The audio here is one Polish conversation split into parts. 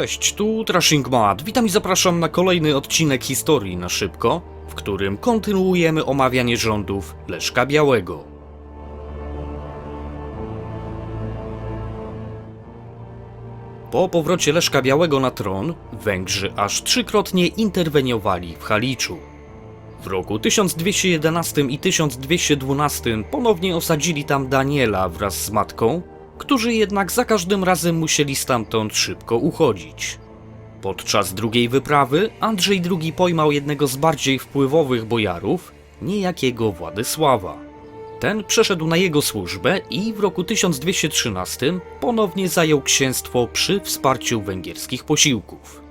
Cześć, tu Trashing Mad. Witam i zapraszam na kolejny odcinek historii na szybko, w którym kontynuujemy omawianie rządów Leszka Białego. Po powrocie Leszka Białego na tron, Węgrzy aż trzykrotnie interweniowali w Haliczu. W roku 1211 i 1212 ponownie osadzili tam Daniela wraz z matką, którzy jednak za każdym razem musieli stamtąd szybko uchodzić. Podczas drugiej wyprawy Andrzej II pojmał jednego z bardziej wpływowych bojarów, niejakiego Władysława. Ten przeszedł na jego służbę i w roku 1213 ponownie zajął księstwo przy wsparciu węgierskich posiłków.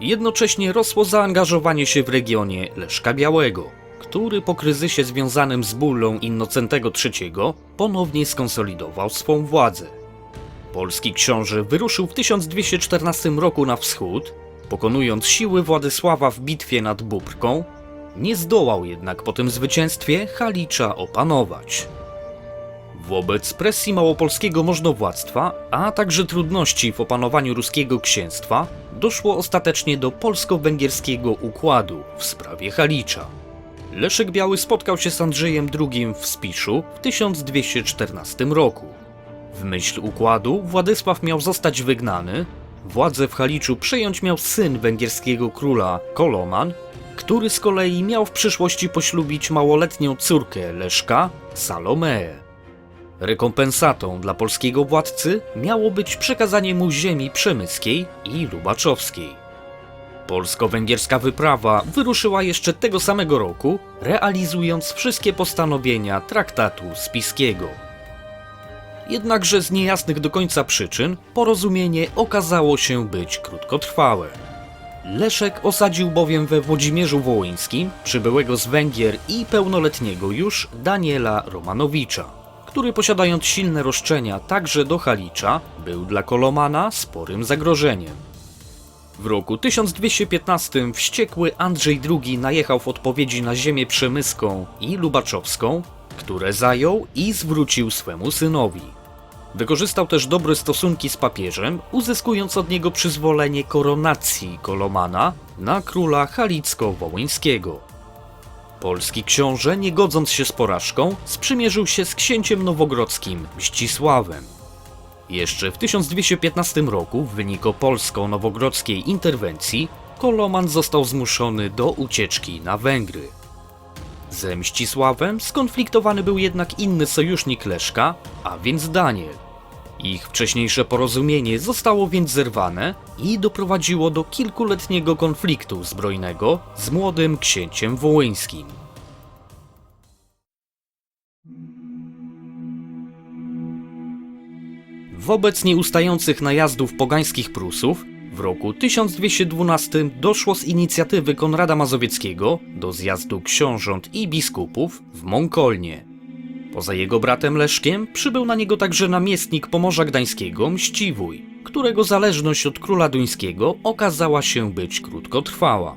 Jednocześnie rosło zaangażowanie się w regionie Leszka Białego, który po kryzysie związanym z bullą Innocentego III ponownie skonsolidował swą władzę. Polski książę wyruszył w 1214 roku na wschód, pokonując siły Władysława w bitwie nad Bubrką, nie zdołał jednak po tym zwycięstwie Halicza opanować. Wobec presji małopolskiego możnowładztwa, a także trudności w opanowaniu ruskiego księstwa, doszło ostatecznie do polsko-węgierskiego układu w sprawie Halicza. Leszek Biały spotkał się z Andrzejem II w Spiszu w 1214 roku. W myśl układu Władysław miał zostać wygnany, władzę w Haliczu przejąć miał syn węgierskiego króla Koloman, który z kolei miał w przyszłości poślubić małoletnią córkę Leszka, Salomeę. Rekompensatą dla polskiego władcy miało być przekazanie mu ziemi przemyskiej i lubaczowskiej. Polsko-węgierska wyprawa wyruszyła jeszcze tego samego roku, realizując wszystkie postanowienia traktatu spiskiego. Jednakże z niejasnych do końca przyczyn porozumienie okazało się być krótkotrwałe. Leszek osadził bowiem we Włodzimierzu Wołyńskim przybyłego z Węgier i pełnoletniego już Daniela Romanowicza, który posiadając silne roszczenia także do Halicza, był dla Kolomana sporym zagrożeniem. W roku 1215 wściekły Andrzej II najechał w odpowiedzi na ziemię przemyską i lubaczowską, które zajął i zwrócił swemu synowi. Wykorzystał też dobre stosunki z papieżem, uzyskując od niego przyzwolenie koronacji Kolomana na króla Halicko-Wołyńskiego. Polski książę, nie godząc się z porażką, sprzymierzył się z księciem nowogrodzkim Mścisławem. Jeszcze w 1215 roku w wyniku polsko-nowogrodzkiej interwencji Koloman został zmuszony do ucieczki na Węgry. Ze Mścisławem skonfliktowany był jednak inny sojusznik Leszka, a więc Daniel. Ich wcześniejsze porozumienie zostało więc zerwane i doprowadziło do kilkuletniego konfliktu zbrojnego z młodym księciem wołyńskim. Wobec nieustających najazdów pogańskich Prusów w roku 1212 doszło z inicjatywy Konrada Mazowieckiego do zjazdu książąt i biskupów w Mąkolnie. Poza jego bratem Leszkiem przybył na niego także namiestnik Pomorza Gdańskiego Mściwój, którego zależność od króla duńskiego okazała się być krótkotrwała.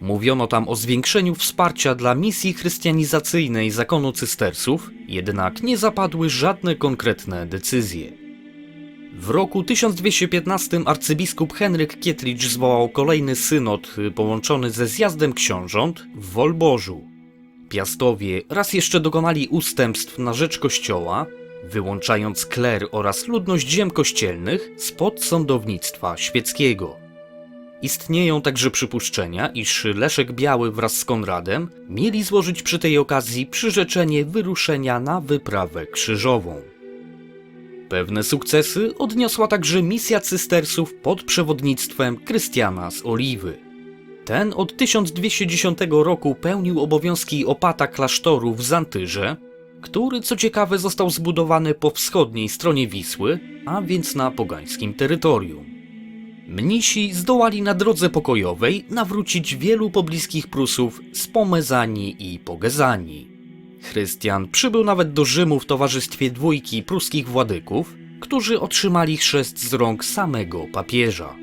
Mówiono tam o zwiększeniu wsparcia dla misji chrystianizacyjnej zakonu cystersów, jednak nie zapadły żadne konkretne decyzje. W roku 1215 arcybiskup Henryk Kietlicz zwołał kolejny synod y, połączony ze zjazdem książąt w Wolborzu. Piastowie raz jeszcze dokonali ustępstw na rzecz kościoła, wyłączając kler oraz ludność ziem kościelnych spod sądownictwa świeckiego. Istnieją także przypuszczenia, iż Leszek Biały wraz z Konradem mieli złożyć przy tej okazji przyrzeczenie wyruszenia na wyprawę krzyżową. Pewne sukcesy odniosła także misja cystersów pod przewodnictwem Krystiana z Oliwy. Ten od 1210 roku pełnił obowiązki opata klasztoru w Zantyrze, który co ciekawe został zbudowany po wschodniej stronie Wisły, a więc na pogańskim terytorium. Mnisi zdołali na drodze pokojowej nawrócić wielu pobliskich Prusów z Pomezani i Pogezani. Chrystian przybył nawet do Rzymu w towarzystwie dwójki pruskich władyków, którzy otrzymali chrzest z rąk samego papieża.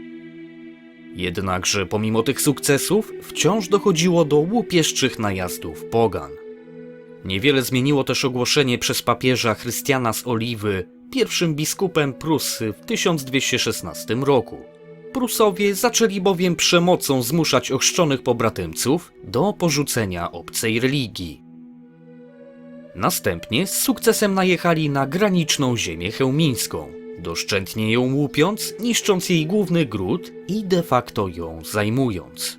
Jednakże pomimo tych sukcesów wciąż dochodziło do łupieszczych najazdów pogan. Niewiele zmieniło też ogłoszenie przez papieża Chrystiana z Oliwy pierwszym biskupem Prusy w 1216 roku. Prusowie zaczęli bowiem przemocą zmuszać ochrzczonych pobratymców do porzucenia obcej religii. Następnie z sukcesem najechali na graniczną ziemię chełmińską, doszczętnie ją łupiąc, niszcząc jej główny gród i de facto ją zajmując.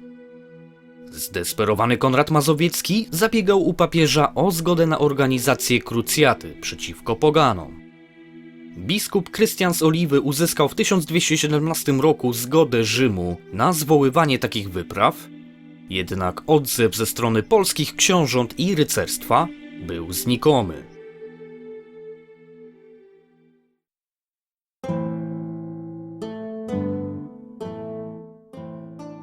Zdesperowany Konrad Mazowiecki zabiegał u papieża o zgodę na organizację krucjaty przeciwko poganom. Biskup Krystian z Oliwy uzyskał w 1217 roku zgodę Rzymu na zwoływanie takich wypraw, jednak odzew ze strony polskich książąt i rycerstwa był znikomy.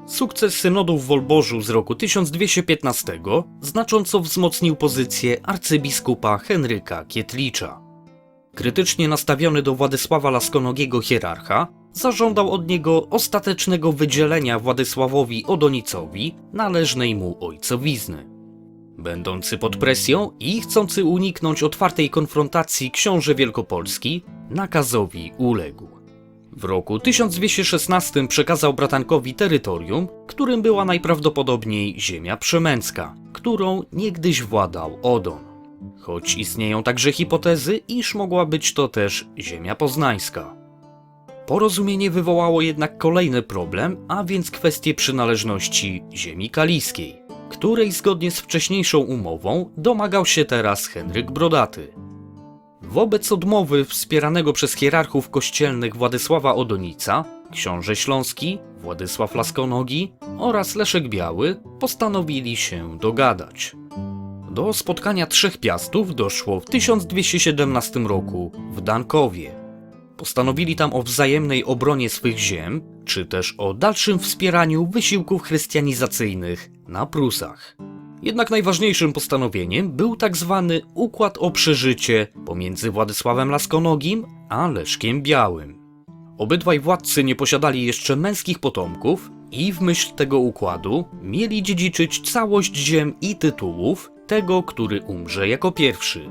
Sukces synodu w Wolborzu z roku 1215 znacząco wzmocnił pozycję arcybiskupa Henryka Kietlicza. Krytycznie nastawiony do Władysława Laskonogiego hierarcha, zażądał od niego ostatecznego wydzielenia Władysławowi Odonicowi należnej mu ojcowizny. Będący pod presją i chcący uniknąć otwartej konfrontacji książę Wielkopolski nakazowi uległ. W roku 1216 przekazał bratankowi terytorium, którym była najprawdopodobniej ziemia przemęcka, którą niegdyś władał Odon. Choć istnieją także hipotezy, iż mogła być to też ziemia poznańska. Porozumienie wywołało jednak kolejny problem, a więc kwestię przynależności ziemi kaliskiej, której zgodnie z wcześniejszą umową domagał się teraz Henryk Brodaty. Wobec odmowy wspieranego przez hierarchów kościelnych Władysława Odonica, książę śląski, Władysław Laskonogi oraz Leszek Biały postanowili się dogadać. Do spotkania trzech piastów doszło w 1217 roku w Dankowie. Postanowili tam o wzajemnej obronie swych ziem, czy też o dalszym wspieraniu wysiłków chrystianizacyjnych na Prusach. Jednak najważniejszym postanowieniem był tak zwany układ o przeżycie pomiędzy Władysławem Laskonogim a Leszkiem Białym. Obydwaj władcy nie posiadali jeszcze męskich potomków i w myśl tego układu mieli dziedziczyć całość ziem i tytułów tego, który umrze jako pierwszy.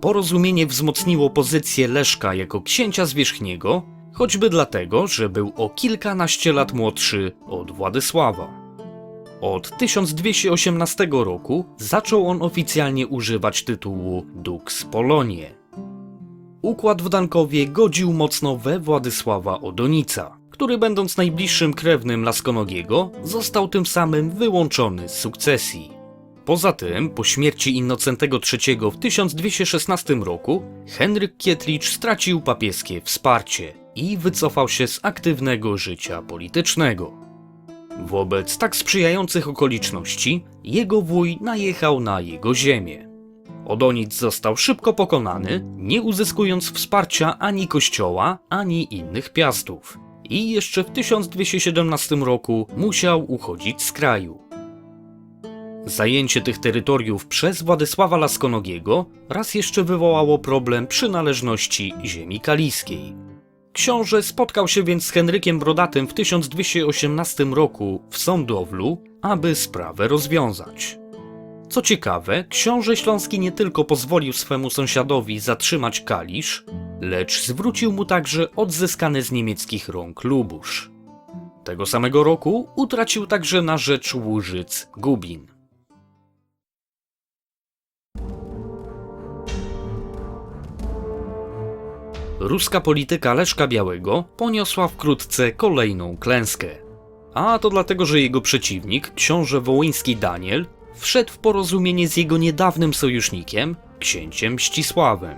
Porozumienie wzmocniło pozycję Leszka jako księcia zwierzchniego, choćby dlatego, że był o kilkanaście lat młodszy od Władysława. Od 1218 roku zaczął on oficjalnie używać tytułu Dux Polonie. Układ w Dankowie godził mocno we Władysława Odonica, który będąc najbliższym krewnym Laskonogiego, został tym samym wyłączony z sukcesji. Poza tym, po śmierci Innocentego III w 1216 roku, Henryk Kietlicz stracił papieskie wsparcie i wycofał się z aktywnego życia politycznego. Wobec tak sprzyjających okoliczności, jego wuj najechał na jego ziemię. Odonic został szybko pokonany, nie uzyskując wsparcia ani kościoła, ani innych piastów. I jeszcze w 1217 roku musiał uchodzić z kraju. Zajęcie tych terytoriów przez Władysława Laskonogiego raz jeszcze wywołało problem przynależności ziemi kaliskiej. Książę spotkał się więc z Henrykiem Brodatym w 1218 roku w Sądowlu, aby sprawę rozwiązać. Co ciekawe, książę śląski nie tylko pozwolił swemu sąsiadowi zatrzymać Kalisz, lecz zwrócił mu także odzyskany z niemieckich rąk Lubusz. Tego samego roku utracił także na rzecz Łużyc Gubin. Ruska polityka Leszka Białego poniosła wkrótce kolejną klęskę. A to dlatego, że jego przeciwnik, książę wołyński Daniel, wszedł w porozumienie z jego niedawnym sojusznikiem, księciem Ścisławem.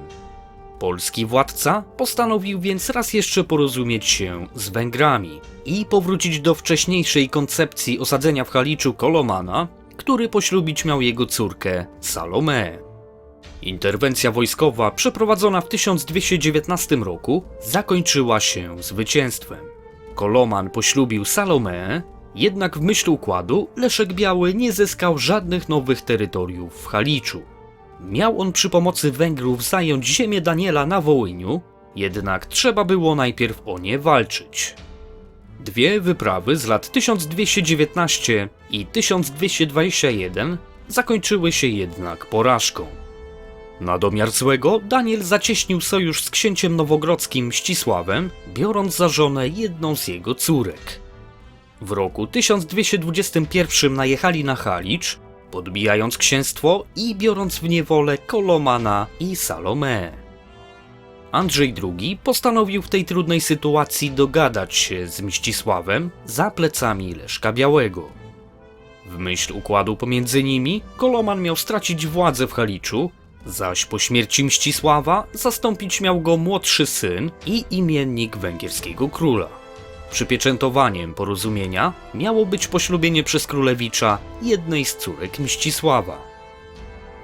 Polski władca postanowił więc raz jeszcze porozumieć się z Węgrami i powrócić do wcześniejszej koncepcji osadzenia w Haliczu Kolomana, który poślubić miał jego córkę Salome. Interwencja wojskowa przeprowadzona w 1219 roku zakończyła się zwycięstwem. Koloman poślubił Salome, jednak w myśl układu Leszek Biały nie zyskał żadnych nowych terytoriów w Haliczu. Miał on przy pomocy Węgrów zająć ziemię Daniela na Wołyniu, jednak trzeba było najpierw o nie walczyć. Dwie wyprawy z lat 1219 i 1221 zakończyły się jednak porażką. Na domiar złego Daniel zacieśnił sojusz z księciem nowogrodzkim Mścisławem, biorąc za żonę jedną z jego córek. W roku 1221 najechali na Halicz, podbijając księstwo i biorąc w niewolę Kolomana i Salome. Andrzej II postanowił w tej trudnej sytuacji dogadać się z Mścisławem za plecami Leszka Białego. W myśl układu pomiędzy nimi, Koloman miał stracić władzę w Haliczu, zaś po śmierci Mścisława zastąpić miał go młodszy syn i imiennik węgierskiego króla. Przypieczętowaniem porozumienia miało być poślubienie przez królewicza jednej z córek Mścisława.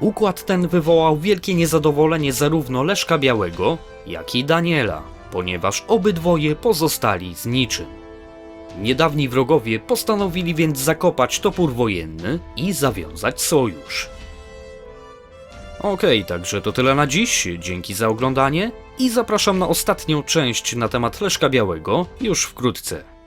Układ ten wywołał wielkie niezadowolenie zarówno Leszka Białego, jak i Daniela, ponieważ obydwoje pozostali z niczym. Niedawni wrogowie postanowili więc zakopać topór wojenny i zawiązać sojusz. Okej, także to tyle na dziś. Dzięki za oglądanie i zapraszam na ostatnią część na temat Leszka Białego już wkrótce.